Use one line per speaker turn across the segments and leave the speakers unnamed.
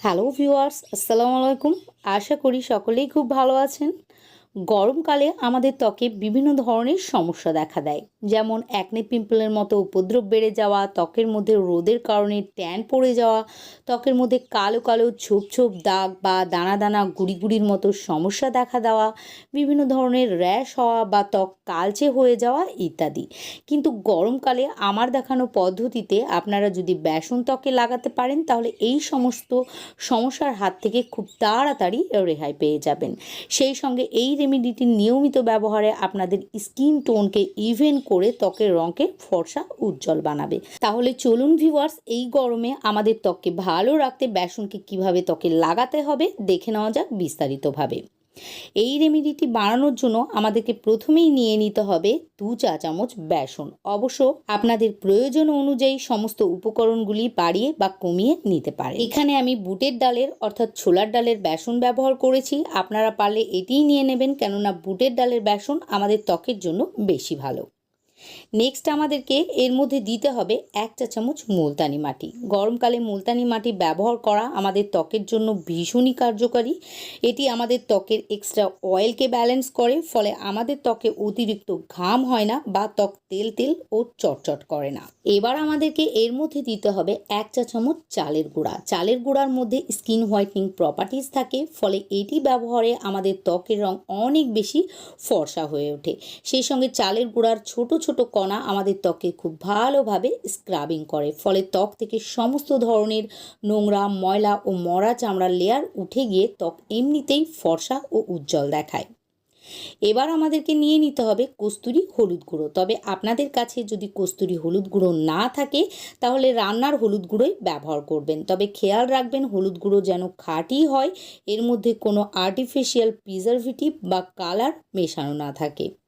Hello viewers আসসালামু আলাইকুম। আশা করি সকলেই খুব ভালো আছেন। গরমকালে আমাদের ত্বকে বিভিন্ন ধরনের সমস্যা দেখা দেয়। যেমন অ্যাকনে পিম্পলের মতো উপদ্রব বেড়ে যাওয়া, ত্বকের মধ্যে রোদের কারণে ট্যান পড়ে যাওয়া, ত্বকের মধ্যে কালো কালো ছোপ ছোপ দাগ বা দানা দানা গুড়ি গুড়ির মতো সমস্যা দেখা দেওয়া, বিভিন্ন ধরনের র্যাশ হওয়া বা ত্বক কালচে হয়ে যাওয়া ইত্যাদি। কিন্তু গরমকালে আমার দেখানো পদ্ধতিতে আপনারা যদি বেসন ত্বকে লাগাতে পারেন, তাহলে এই সমস্ত সমস্যার হাত থেকে খুব তাড়াতাড়ি রেহাই পেয়ে যাবেন। সেই সঙ্গে এই রেমেডিটির নিয়মিত ব্যবহারে আপনাদের স্কিন টোনকে ইভেন করে ত্বকের রঙকে ফর্সা উজ্জ্বল বানাবে। তাহলে চলুন ভিওয়ার্স এই গরমে আমাদের ত্বককে ভালো রাখতে, বেসনকে কীভাবে ত্বকে লাগাতে হবে, দেখে নেওয়া যাক বিস্তারিতভাবে। এই রেমিডিটি বানানোর জন্য আমাদেরকে প্রথমেই নিয়ে নিতে হবে দু চা চামচ বেসন। অবশ্য আপনাদের প্রয়োজন অনুযায়ী সমস্ত উপকরণগুলি বাড়িয়ে বা কমিয়ে নিতে পারে এখানে আমি বুটের ডালের অর্থাৎ ছোলার ডালের বেসন ব্যবহার করেছি। আপনারা পারলে এটিই নিয়ে নেবেন, কেননা বুটের ডালের বেসন আমাদের ত্বকের জন্য বেশি ভালো। নেক্সট আমাদেরকে এর মধ্যে দিতে হবে এক চা চামচ মুলতানি মাটি। গরমকালে মুলতানি মাটি ব্যবহার করা আমাদের ত্বকের জন্য ভীষণই কার্যকারী। এটি আমাদের ত্বকের এক্সট্রা অয়েলকে ব্যালেন্স করে, ফলে আমাদের ত্বকে অতিরিক্ত ঘাম হয় না বা ত্বক তেল তেল ও চটচট করে না। এবার আমাদেরকে এর মধ্যে দিতে হবে এক চা চামচ চালের গুঁড়া। চালের গুঁড়ার মধ্যে স্কিন হোয়াইটনিং প্রপার্টিস থাকে, ফলে এটি ব্যবহারে আমাদের ত্বকের রং অনেক বেশি ফর্সা হয়ে ওঠে। সেই সঙ্গে চালের গুঁড়ার ছোট ছোট কণা আমাদের ত্বকে খুব ভালোভাবে স্ক্রাবিং করে। ফলে ত্বক থেকে সমস্ত ধরনের নোংরা, ময়লা ও মরা চামড়ার লেয়ার উঠে গিয়ে ত্বক এমনিতেই ফর্সা ও উজ্জ্বল দেখায়। এবার আমাদেরকে নিয়ে নিতে হবে কস্তুরি হলুদ গুঁড়ো। তবে আপনাদের কাছে যদি কস্তুরি হলুদ গুঁড়ো না থাকে, তাহলে রান্নার হলুদ গুঁড়োই ব্যবহার করবেন। তবে খেয়াল রাখবেন, হলুদ গুঁড়ো যেন খাঁটি হয়, এর মধ্যে কোনো আর্টিফিশিয়াল প্রিজারভেটিভ বা কালার মেশানো না থাকে।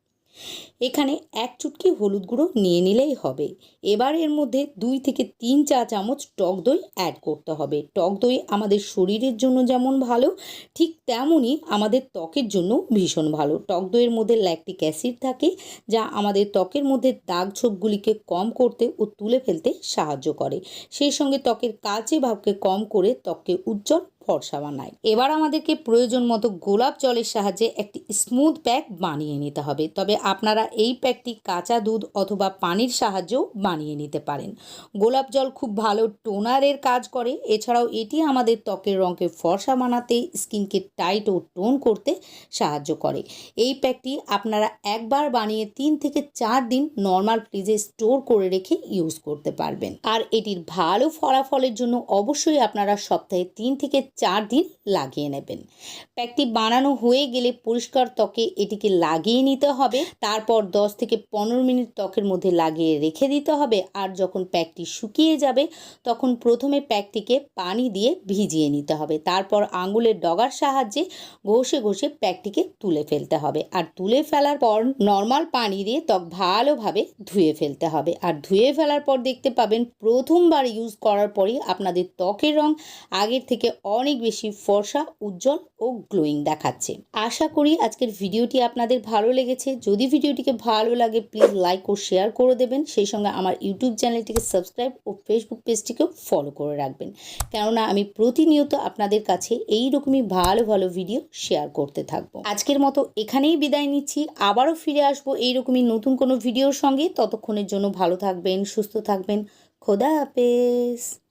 এখানে এক চুটকি হলুদ গুঁড়ো নিয়ে নিলেই হবে। এবার এর মধ্যে দুই থেকে তিন চা চামচ টক দই অ্যাড করতে হবে। টক দই আমাদের শরীরের জন্য যেমন ভালো, ঠিক তেমনই আমাদের ত্বকের জন্য ভীষণ ভালো। টক দইয়ের মধ্যে ল্যাকটিক অ্যাসিড থাকে, যা আমাদের ত্বকের মধ্যে দাগ ছোপগুলিকে কম করতে ও তুলে ফেলতে সাহায্য করে। সেই সঙ্গে ত্বকের কালচে ভাবকে কম করে ত্বককে উজ্জ্বল ফর্সা বানায়। এবার আমাদেরকে প্রয়োজন মতো গোলাপ জলের সাহায্যে একটি স্মুথ প্যাক বানিয়ে নিতে হবে। তবে আপনারা এই প্যাকটি কাঁচা দুধ অথবা পানির সাহায্যেও বানিয়ে নিতে পারেন। গোলাপ জল খুব ভালো টোনারের কাজ করে। এছাড়াও এটি আমাদের ত্বকের রঙকে ফর্সা বানাতে, স্কিনকে টাইট ও টোন করতে সাহায্য করে। এই প্যাকটি আপনারা একবার বানিয়ে তিন থেকে চার দিন নর্মাল ফ্রিজে স্টোর করে রেখে ইউজ করতে পারবেন। আর এটির ভালো ফলাফলের জন্য অবশ্যই আপনারা সপ্তাহে তিন থেকে চার দিন লাগিয়ে নেবেন। প্যাকটি বানানো হয়ে গেলে পরিষ্কার ত্বকে এটিকে লাগিয়ে নিতে হবে। তারপর দশ থেকে পনেরো মিনিট ত্বকের মধ্যে লাগিয়ে রেখে দিতে হবে। আর যখন প্যাকটি শুকিয়ে যাবে, তখন প্রথমে প্যাকটিকে পানি দিয়ে ভিজিয়ে নিতে হবে। তারপর আঙুলের ডগার সাহায্যে ঘষে ঘষে প্যাকটিকে তুলে ফেলতে হবে। আর তুলে ফেলার পর নর্মাল পানি দিয়ে ত্বক ভালোভাবে ধুয়ে ফেলতে হবে। আর ধুয়ে ফেলার পর দেখতে পাবেন, প্রথমবার ইউজ করার পরই আপনাদের ত্বকের রং আগের থেকে অনেক বেশি ফর্সা, উজ্জ্বল ও গ্লোয়িং দেখাচ্ছে। আশা করি আজকের ভিডিওটি আপনাদের ভালো লেগেছে। যদি ভিডিওটিকে ভালো লাগে প্লিজ লাইক ও শেয়ার করে দেবেন। সেই সঙ্গে আমার ইউটিউব চ্যানেলটিকে সাবস্ক্রাইব ও ফেসবুক পেজটিকেও ফলো করে রাখবেন। কেননা আমি প্রতিনিয়ত আপনাদের কাছে এই রকমই ভালো ভালো ভিডিও শেয়ার করতে থাকব। আজকের মতো এখানেই বিদায় নিচ্ছি। আবারও ফিরে আসব এইরকমই নতুন কোনো ভিডিওর সঙ্গে। ততক্ষণের জন্য ভালো থাকবেন, সুস্থ থাকবেন। খোদা হাফেজ।